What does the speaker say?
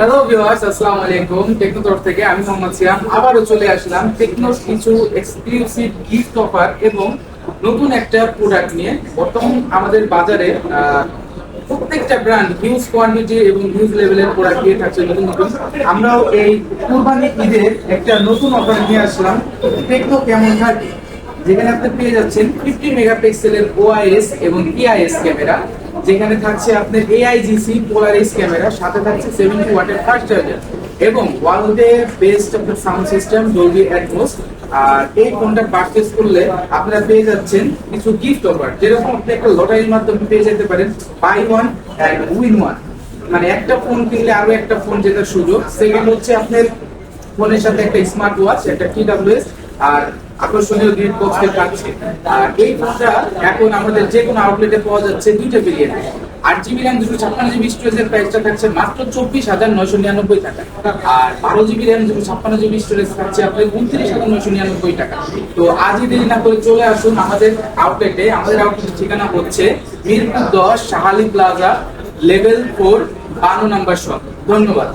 Hello viewers আসসালামু আলাইকুম। Techno তরফ থেকে আমি মোহাম্মদ সিয়াম। আবারও চলে আসলাম টেকনোর কিছু এক্সক্লুসিভ গিফট অফার এবং নতুন একটা প্রোডাক্ট নিয়ে। বর্তমান আমাদের বাজারে প্রত্যেকটা ব্র্যান্ড হিউজ কোয়ান্টিটি এবং হিউজ লেভেলের প্রোডাক্ট দিয়ে থাকছে নতুন নতুন। আমরাও এই কুরবানি ঈদের একটা নতুন অফার নিয়ে আসলাম। টেকনো কেমন থাকে যেখানে আপনি পেয়ে যাচ্ছেন ফিফটি মেগাপিক্সেলের ওআইএস এবং পিআইএস ক্যামেরা যেখানে থাকছে আপনার এআইজিসি পোলারিস ক্যামেরা সাথে থাকছে সেভেন্টি ওয়াটের ফাস্ট চার্জার এবং ওয়ালডে বেস্ট আপনার সাউন্ড সিস্টেম ডলবি অ্যাটমোস আর এই ফোনটা পারচেজ করলে আপনারা পেয়ে যাচ্ছেন কিছু গিফট অফার যেরকম আপনি একটা লটারির মাধ্যমে পেয়ে যেতে পারেন buy one and win one মানে একটা ফোন কিনলে আরও একটা ফোন জেতার সুযোগ। সেকেন্ড হচ্ছে আপনার ফোনের সাথে একটা স্মার্ট ওয়াচ একটা টিডাব্লিউএস আর আকর্ষণীয় গ্রিড বক্সের থাকছে আর এই ফোনটা এখন আমাদের যে কোনো আউটলেটে পাওয়া যাচ্ছে দুইটা ভেরিয়েন্ট আট জিবি র্যাম দুশো ছাপ্পান্ন জিবি স্টোরেজের প্রাইসটা থাকছে মাত্র চব্বিশ হাজার নয়শো নিরানব্বই টাকা। আর বারো জিবি র্যাম দুশো ছাপ্পান্ন জিবি স্টোরেজ থাকছে আপনার উনত্রিশ হাজার নয়শো নিরানব্বই টাকা। তো আজই দেরি না করে চলে আসুন আমাদের আউটলেটে আমাদের আউটলেটের ঠিকানা হচ্ছে মিরপুর দশ, শাহালি প্লাজা লেভেল ফোর বান্ন নাম্বার শপ ধন্যবাদ।